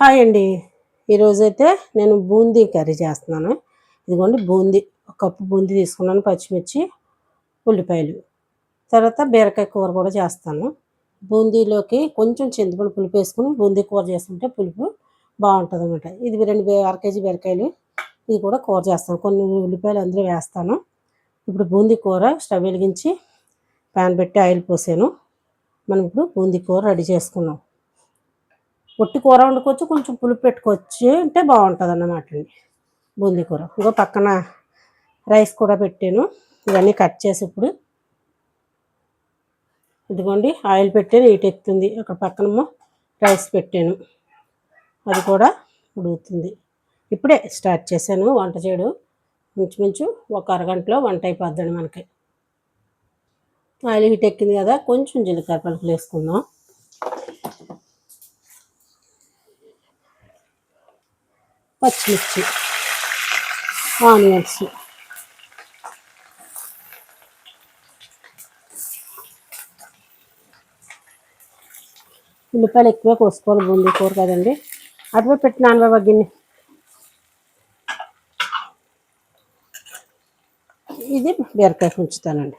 Hi అండి. ఈరోజైతే నేను బూందీ కర్రీ చేస్తున్నాను. ఇదిగోండి బూందీ. ఒక కప్పు బూందీ తీసుకున్నాను పచ్చిమిర్చి ఉల్లిపాయలు. తర్వాత బీరకాయ కూర కూడా చేస్తాను. బూందీలోకి కొంచెం చింతపండు పులుపు వేసుకుని బూందీ కూర చేసుకుంటే పులుపు బాగుంటుంది అనమాట ఇది రెండు అర కేజీ బీరకాయలు. ఇది కూడా కూర చేస్తాను. కొన్ని ఉల్లిపాయలు అందులో వేస్తాను. ఇప్పుడు బూందీ కూర స్టవ్ వెలిగించి ప్యాన్ పెట్టి ఆయిల్ పోసాను. మనం ఇప్పుడు బూందీ కూర రెడీ చేసుకున్నాం. పొట్టి కూర వండుకోవచ్చు కొంచెం పులుపు పెట్టుకోవచ్చు అంటే బాగుంటుంది అన్నమాట అండి. బూందీ కూర. ఇంకో పక్కన రైస్ కూడా పెట్టాను. ఇవన్నీ కట్ చేసి ఇప్పుడు ఇదిగోండి ఆయిల్ పెట్టాను హీట్ ఎక్కుతుంది అక్కడ పక్కన రైస్ పెట్టాను. అది కూడా ఉడుకుతుంది. ఇప్పుడే స్టార్ట్ చేశాను వంట చేయడం. ఇంచుమించు ఒక అరగంటలో వంట అయిపోద్దండి మనకి. ఆయిల్ హీట్ ఎక్కింది కదా కొంచెం జీలకర్ర పలుకులు వేసుకుందాం. పచ్చిమిర్చి ఆనియన్స్. ఉల్లిపాయలు ఎక్కువ కోసుకోవాలి బూందీ కూర కదండి. అటువై పెట్టిన నానబాబా గిన్నె. ఇది బీరకాయ ఉంచుతానండి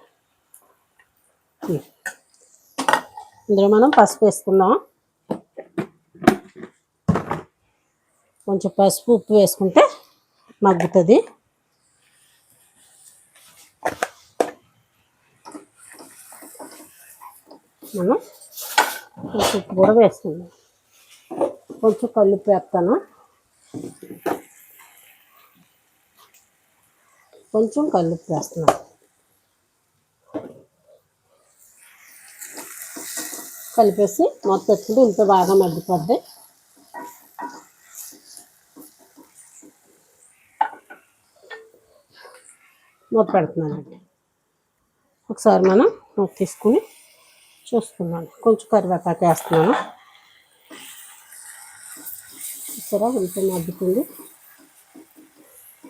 ఇందులో మనం పసుపు వేసుకుందాం. కొంచెం పసుపు ఉప్పు వేసుకుంటే మగ్గుతుంది. మనం కొంచెం ఉప్పు కూడా వేసుకుందాం. కొంచెం కల్లుప్పు వేస్తాను. కొంచెం కల్లుప్పు వేస్తున్నాను కలిపేసి మొత్తం వచ్చి ఇంత బాగా మగ్గిపోద్ది. మూత పెడుతున్నానండి ఒకసారి మనం మూత తీసుకుని చూస్తున్నాను. కొంచెం కరివేపాకు వేస్తున్నాను. చూసారా? కొంచెం మగ్గుతుంది?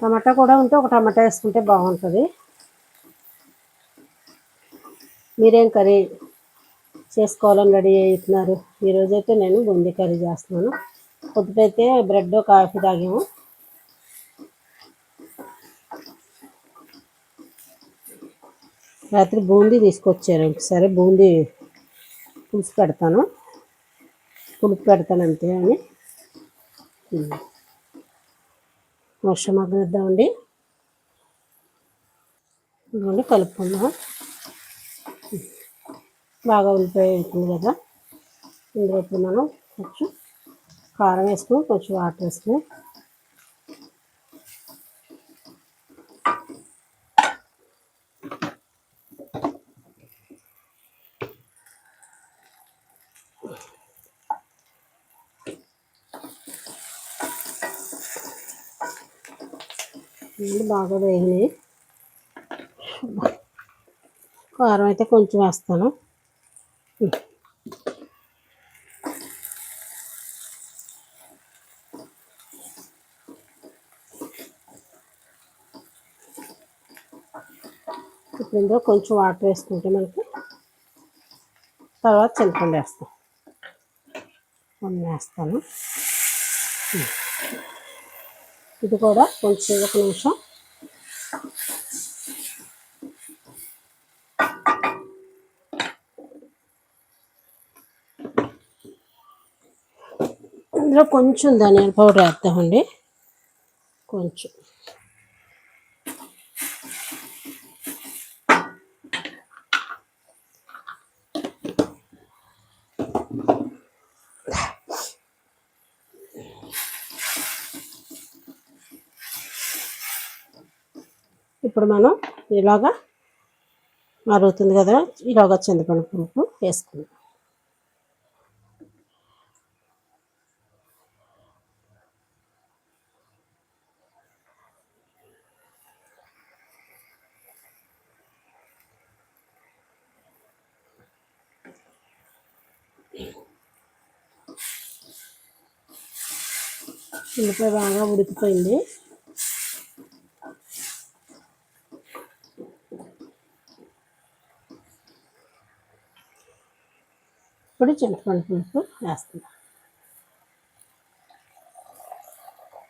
టమాటా కూడా ఉంటే ఒక టమాటా వేసుకుంటే బాగుంటుంది. మీరేం కర్రీ చేసుకోవాలని రెడీ అవుతున్నారు? ఈరోజైతే నేను బూందీ కర్రీ చేస్తున్నాను. పొద్దుటైతే బ్రెడ్ కాఫీ తాగాము. రాత్రి బూందీ తీసుకొచ్చారు. సరే బూందీ పులుసు పెడతాను. పులుపు పెడతాను అంతే అని. వర్షం మగ్గనిద్దామండి ఇదిగోండి కలుపుకుందాం. బాగా ఉల్లిపాయ ఉంటుంది కదా. ఇందులో ఇప్పుడు మనం కొంచెం కారం వేసుకుని కొంచెం వాటర్ వేసుకుని నీళ్ళు బాగా వేగినాయి. కారం అయితే కొంచెం వేస్తాను. ఇప్పుడు ఇందులో కొంచెం వాటర్ వేసుకుంటే మనకి తర్వాత చింతపండు వేస్తాం. కొన్ని వేస్తాను. ఇది కూడా కొంచెం ఒక నిమిషం. ఇందులో కొంచెం ధనియాల పౌడర్ వేద్దామండి. కొంచెం. ఇప్పుడు మనం ఇలాగా మరుగుతుంది కదా ఇలాగా చింతపండు పులుపు వేసుకుందాం. ఉల్లిపాయ బాగా ఉడికిపోయింది. ఇప్పుడు చింతపండు పులుపు వేస్తున్నాం.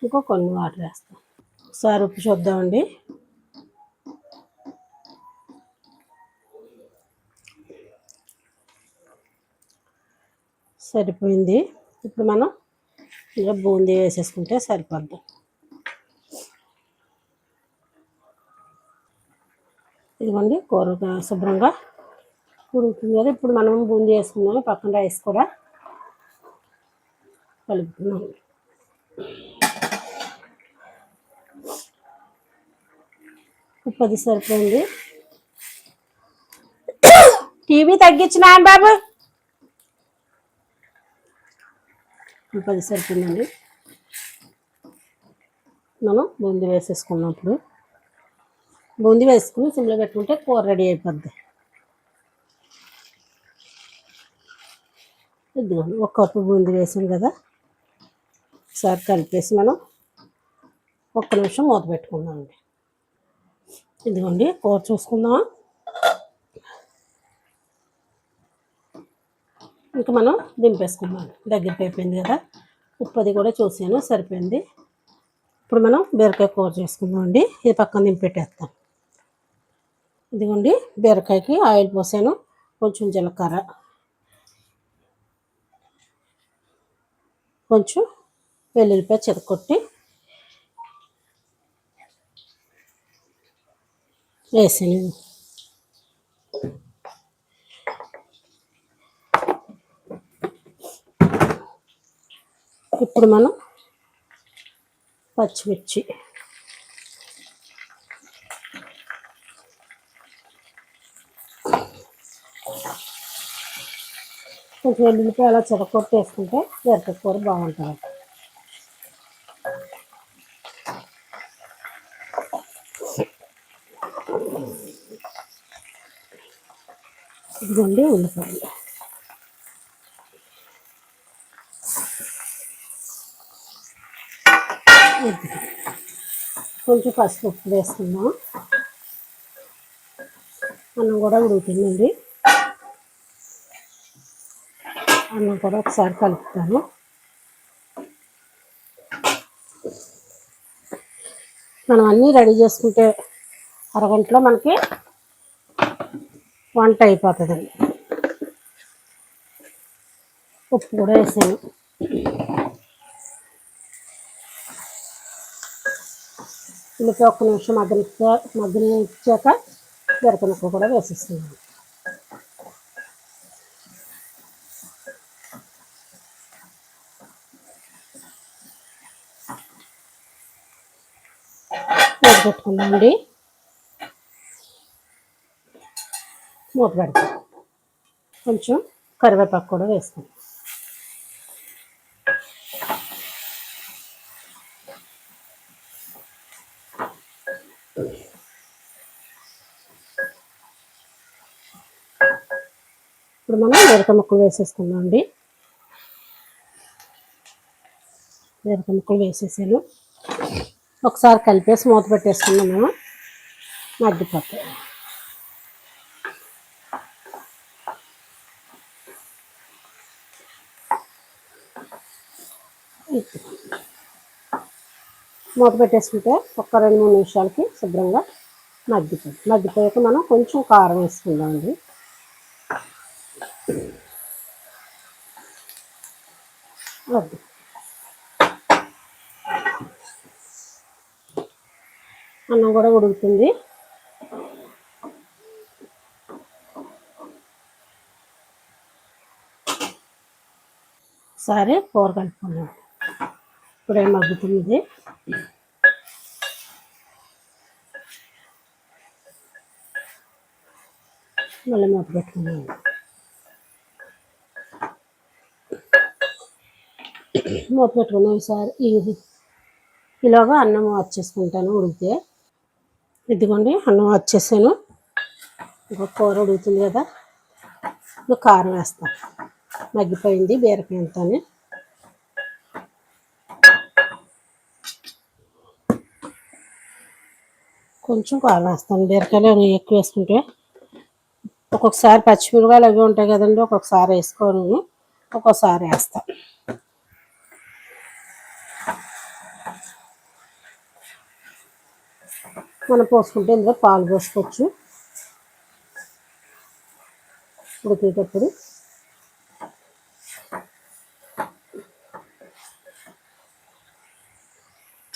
ఇంకో కొన్ని వాటర్ వేస్తాం. ఒకసారి ఉప్పు చూద్దామండి సరిపోయింది. ఇప్పుడు మనం ఇలా బూందీ వేసేసుకుంటే సరిపోద్ది. ఇదిగోండి కూర శుభ్రంగా ఉడుకుతుంది కదా ఇప్పుడు మనం బూందీ వేసుకుందాం పక్కన రైస్ కూడా కలుపుతున్నాం ఉప్పు అది సరిపోయింది. టీవీ తగ్గించినా బాబు. ఉప్పు అది సరిపోయిందండి. మనం బూందీ వేసేసుకున్నప్పుడు బూందీ వేసుకుని సిమ్లో పెట్టుకుంటే కూర రెడీ అయిపోద్ది. ఇదిగోండి ఒక కప్పు బూంది వేసాం కదా. ఒకసారి కలిపేసి మనం ఒక్క నిమిషం మూత పెట్టుకుందామండి. ఇదిగోండి కూర చూసుకుందాం ఇంకా మనం దింపేసుకుందాం. దగ్గరికి అయిపోయింది కదా. ఉప్పు అది కూడా చూసాను సరిపోయింది. ఇప్పుడు మనం బీరకాయ కూర చేసుకుందాం అండి ఇది పక్కన దింపెట్టేస్తాం ఇదిగోండి బీరకాయకి ఆయిల్ పోసాను కొంచెం జీలకర్ర. కొంచెం వెల్లుల్లిపాయ చెదకొట్టి వేసాను ఇప్పుడు మనం పచ్చిమిర్చి కొంచెం ఎల్లుల్లిపాయ అలా చెదకొట్టి వేసుకుంటే కూర బాగుంటుంది. ఇదిగోండి ఉల్లిపాయలు. కొంచెం పసుపు ఉప్పు వేసుకుందాం. అన్నం కూడా ఉడుకుతుందండి అన్నం కూడా ఒకసారి కలుపుతాను. మనం అన్నీ రెడీ చేసుకుంటే అరగంటలో మనకి వంట అయిపోతుందండి ఉప్పు కూడా వేసాను. ఉల్లిపాయ ఒక్క నిమిషం మగ్గనిచ్చా మగ్గనిచ్చాక గరక కూడా వేసేస్తున్నాను మూత పెట్టుకుందామండి. మూత పెడతాం. కొంచెం కరివేపాకు కూడా వేసుకుందాం. ఇప్పుడు మనం మిరక ముక్కలు వేసేసుకుందాం అండి మిరక ముక్కలు వేసేసాను. ఒకసారి కలిపేసి మూత పెట్టేసుకున్నాము మగ్గిపోతాయి. మూత పెట్టేసుకుంటే ఒక్క రెండు మూడు నిమిషాలకి శుభ్రంగా మగ్గిపోయి మగ్గిపోయాక మనం కొంచెం కారం వేసుకుందామండి వద్దు అన్నం కూడా ఉడుకుతుంది. సరే కూర కలుపుకున్నాం ఇప్పుడే మగ్గుతుంది. మళ్ళీ మూత పెట్టుకున్నాం మూత పెట్టుకున్నాం ఈసారి ఇది ఇలాగా అన్నం వచ్చేసుకుంటాను ఉడికితే. ఇదిగోండి అన్నం వచ్చేసాను ఇంకో కూర ఉడుగుతుంది కదా ఇప్పుడు కారం వేస్తాను మగ్గిపోయింది బీరకాయ అంతానే. కొంచెం కారం వేస్తాను. బీరకాయలు ఎక్కువ వేసుకుంటే ఒక్కొక్కసారి పచ్చిమిరకాయలు అవి ఉంటాయి కదండి ఒక్కొక్కసారి వేసుకోను ఒక్కొక్కసారి వేస్తాను. మనం పోసుకుంటే ఇందులో పాలు పోసుకోవచ్చు ఉడికేటప్పుడు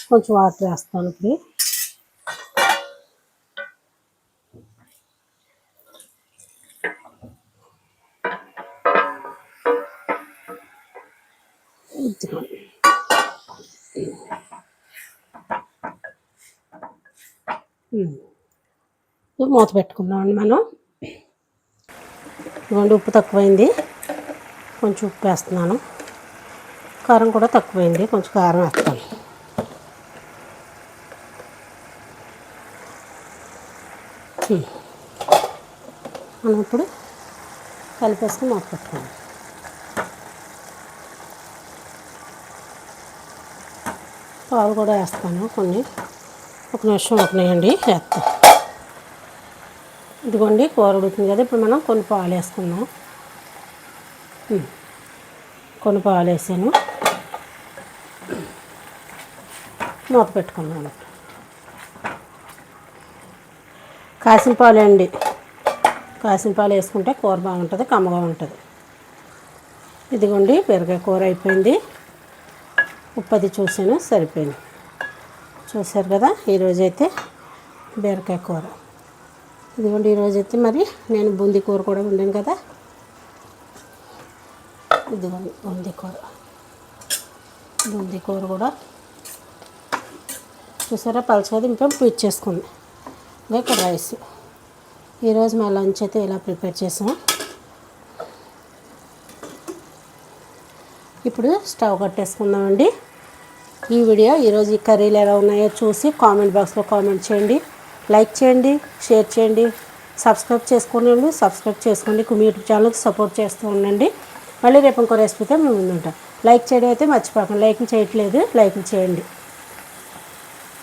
కొంచెం వాటర్ వేస్తాను ఇప్పుడు ఇదిగోండి. ఉమ్. ఇది మూత పెట్టుకుందామండి మనం. ఇవ్వండి ఉప్పు తక్కువైంది. కొంచెం ఉప్పు వేస్తున్నాను. కారం కూడా తక్కువైంది. కొంచెం కారం వేస్తాను. మనం ఇప్పుడు కలిపేసుకుని మూత పెట్టుకోండి పాలు కూడా వేస్తాను. కొన్ని ఒక నిమిషం ఒకనేయండి వేస్తాం ఇదిగోండి కూర ఉడుకుతుంది కదా ఇప్పుడు మనం కొన్ని పాలు వేసుకుందాం. కొన్ని పాలు వేసాను. మూత పెట్టుకున్నాను కాసిన పాలు అండి. కాసిన పాలు వేసుకుంటే కూర బాగుంటుంది కమ్మగా ఉంటుంది. ఇదిగోండి పెరగ కూర అయిపోయింది ఉప్పది చూసాను సరిపోయింది. చూశారు కదా ఈరోజైతే బీరకాయ కూర. ఇదిగోండి ఈరోజైతే మరి నేను బూందీ కూర కూడా వండాను కదా. ఇదిగోండి బూందీ కూర. బూందీ కూర కూడా చూసారా పలచగా దింపాం పీచ్ చేసుకుంది. ఇంకా ఇక్కడ రైస్. ఈరోజు మా లంచ్ అయితే ఇలా ప్రిపేర్ చేసాం. ఇప్పుడు స్టవ్ కట్టేసుకుందామండి. ఈ వీడియో ఈరోజు ఈ కర్రీలు ఎలా ఉన్నాయో చూసి కామెంట్ బాక్స్లో కామెంట్ చేయండి. లైక్ చేయండి షేర్ చేయండి సబ్స్క్రైబ్ చేసుకోండి సబ్స్క్రైబ్ చేసుకోండి మీ యూట్యూబ్ ఛానల్కి సపోర్ట్ చేస్తూ ఉండండి. మళ్ళీ రేపు ఇంకో రెసిపీతో మేము ముందుంటాం. లైక్ చేయడం అయితే మర్చిపోకండి. లైక్ చేయట్లేదు లైక్ చేయండి.